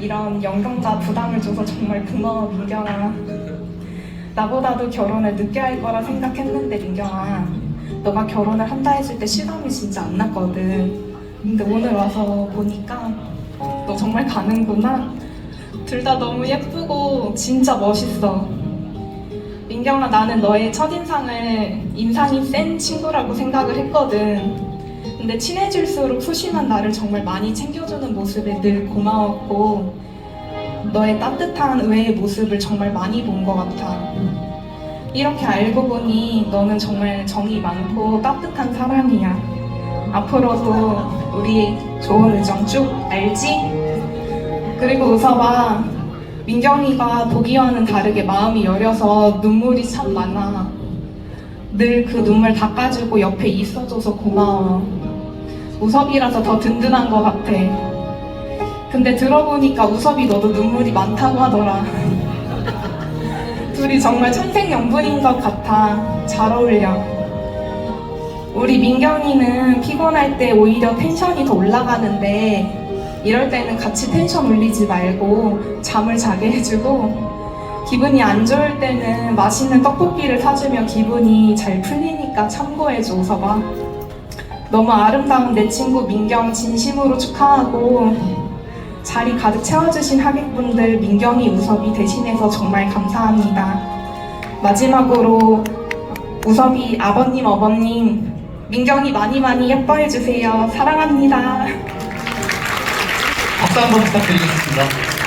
이런 영경자 부담을 줘서 정말 고마워 민경아. 나보다도 결혼을 늦게 할 거라 생각했는데 민경아, 너가 결혼을 한다 했을 때 실감이 진짜 안 났거든. 근데 오늘 와서 보니까 너 정말 가는구나. 둘 다 너무 예쁘고 진짜 멋있어. 민경아, 나는 너의 첫인상을 인상이 센 친구라고 생각을 했거든. 근데 친해질수록 소심한 나를 정말 많이 챙겨주는 모습에 늘 고마웠고, 너의 따뜻한 의외의 모습을 정말 많이 본 것 같아. 이렇게 알고 보니 너는 정말 정이 많고 따뜻한 사람이야. 앞으로도 우리 좋은 우정 쭉 알지? 그리고 웃어봐. 민경이가 보기와는 다르게 마음이 여려서 눈물이 참 많아. 늘 그 눈물 닦아주고 옆에 있어줘서 고마워. 우섭이라서 더 든든한 것 같아. 근데 들어보니까 우섭이 너도 눈물이 많다고 하더라. 둘이 정말 천생연분인 것 같아. 잘 어울려. 우리 민경이는 피곤할 때 오히려 텐션이 더 올라가는데 이럴 때는 같이 텐션 올리지 말고 잠을 자게 해주고 기분이 안 좋을 때는 맛있는 떡볶이를 사주면 기분이 잘 풀리니까 참고해줘 우서봐 너무 아름다운 내 친구 민경 진심으로 축하하고 자리 가득 채워주신 하객분들 민경이 우섭이 대신해서 정말 감사합니다. 마지막으로 우섭이 아버님 어머님 민경이 많이 많이 예뻐해주세요. 사랑합니다. 박수 한번 부탁드리겠습니다.